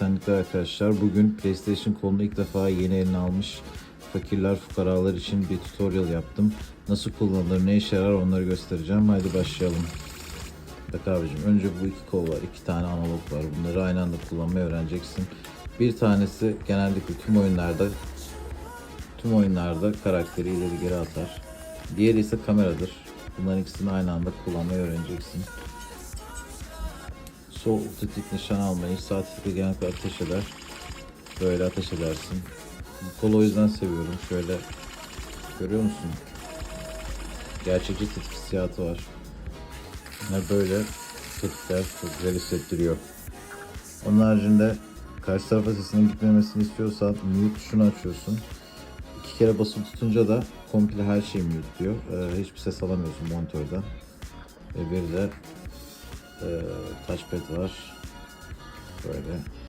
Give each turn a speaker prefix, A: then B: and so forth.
A: esenlikler arkadaşlar. Bugün PlayStation kolunu ilk defa yeni eline almış fakirler, fukaralar için bir tutorial yaptım. Nasıl kullanılır, ne işe yarar onları göstereceğim. Haydi başlayalım. Bak abicim önce bu iki kol var, iki tane analog var. Bunları aynı anda kullanmayı öğreneceksin. Bir tanesi genellikle tüm oyunlarda tüm oyunlarda karakteri ileri geri atar. Diğeri ise kameradır. Bunların ikisini aynı anda kullanmayı öğreneceksin. Sol tetik nişan almayı, sağ tetikle genellikle ateş eder. Böyle ateş edersin. Bu kolu o yüzden seviyorum. Şöyle görüyor musun? Gerçekçi tetik hissiyatı var. Yani böyle tetikler çok güzel hissettiriyor. Onun haricinde karşı tarafa sesinin gitmemesini istiyorsan mute tuşunu açıyorsun. İki kere basılı tutunca da komple her şey mute diyor. Ee, hiçbir ses alamıyorsun monitörden. Ve bir de touchpad var. Böyle